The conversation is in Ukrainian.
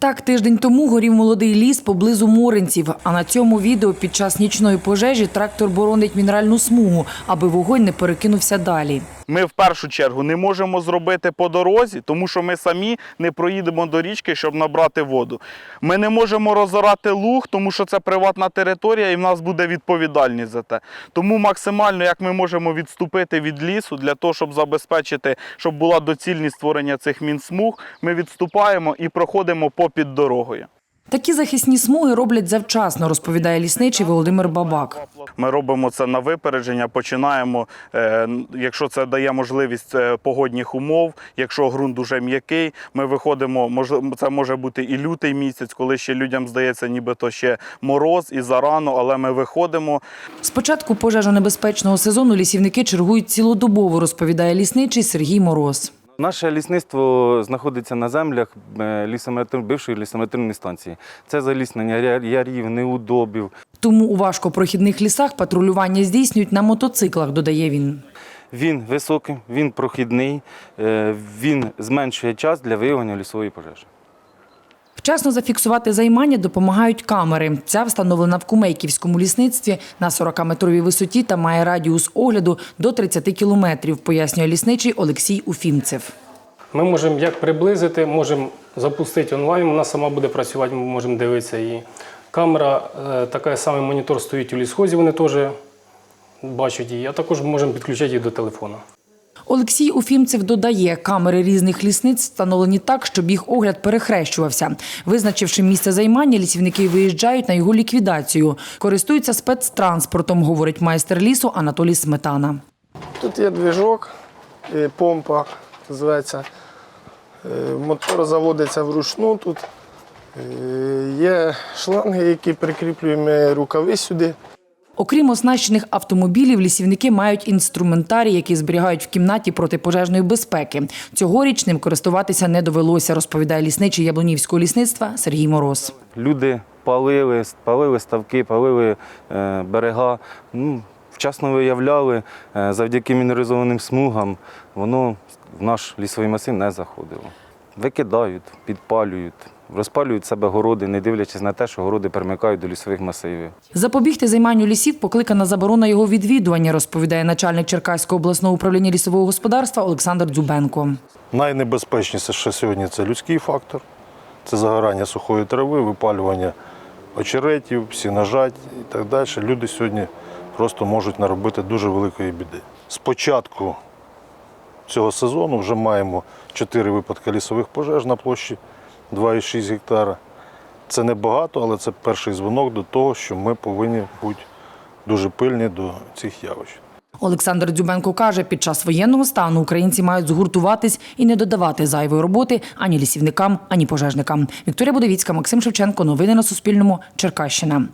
Так, тиждень тому горів молодий ліс поблизу Моринців. А на цьому відео під час нічної пожежі трактор боронить мінеральну смугу, аби вогонь не перекинувся далі. Ми в першу чергу не можемо зробити по дорозі, тому що ми самі не проїдемо до річки, щоб набрати воду. Ми не можемо розорати луг, тому що це приватна територія і в нас буде відповідальність за те. Тому максимально, як ми можемо відступити від лісу для того, щоб забезпечити, щоб була доцільність створення цих мінсмуг, ми відступаємо і проходимо попід дорогою. Такі захисні смуги роблять завчасно, розповідає лісничий Володимир Бабак. Ми робимо це на випередження. Починаємо, е, якщо це дає можливість е, погодних умов, якщо ґрунт дуже м'який, ми виходимо. це може бути і лютий місяць, коли ще людям здається, нібито ще мороз і зарано, але ми виходимо. З початку пожежонебезпечного сезону лісівники чергують цілодобово, розповідає лісничий Сергій Мороз. Наше лісництво знаходиться на землях е, лісометр- бившої лісометричної станції. Це заліснення ярів, неудобів. Тому у важкопрохідних лісах патрулювання здійснюють на мотоциклах, додає він. Він високий, він прохідний, е, він зменшує час для виявлення лісової пожежі. Вчасно зафіксувати займання допомагають камери. Ця встановлена в Кумейківському лісництві на 40-метровій висоті та має радіус огляду до 30 кілометрів, пояснює лісничий Олексій Уфімцев. Ми можемо як приблизити, можемо запустити онлайн, вона сама буде працювати, ми можемо дивитися її. Камера, е, такий самий монітор стоїть у лісхозі, вони теж бачать її, а також можемо підключати її до телефону. Олексій Уфімцев додає, камери різних лісниць встановлені так, щоб їх огляд перехрещувався. Визначивши місце займання, лісівники виїжджають на його ліквідацію. Користуються спецтранспортом, говорить майстер лісу Анатолій Сметана. Тут є движок, е, помпа зветься. Е, Мотор заводиться вручну тут. Е, Є шланги, які прикріплюємо рукави сюди. Окрім оснащених автомобілів, лісівники мають інструментарій, який зберігають в кімнаті протипожежної безпеки. Цьогоріч ним користуватися не довелося, розповідає лісничий Яблунівського лісництва Сергій Мороз. Люди палили, палили ставки, палили е, берега. Ну, вчасно виявляли, е, завдяки мінералізованим смугам, воно в наш лісовий масив не заходило. Викидають, підпалюють, розпалюють себе городи, не дивлячись на те, що городи примикають до лісових масивів. Запобігти займанню лісів покликана заборона його відвідування, розповідає начальник Черкаського обласного управління лісового господарства Олександр Дзюбенко. Найнебезпечніше ще сьогодні це людський фактор, це загорання сухої трави, випалювання очеретів, сіножать і так далі. Люди сьогодні просто можуть наробити дуже великої біди. З початку цього сезону вже маємо 4 випадки лісових пожеж на площі 2,6 гектара. Це небагато, але це перший дзвонок до того, що ми повинні бути дуже пильні до цих явищ. Олександр Дзюбенко каже, під час воєнного стану українці мають згуртуватись і не додавати зайвої роботи ані лісівникам, ані пожежникам. Вікторія Будовіцька, Максим Шевченко. Новини на Суспільному. Черкащина.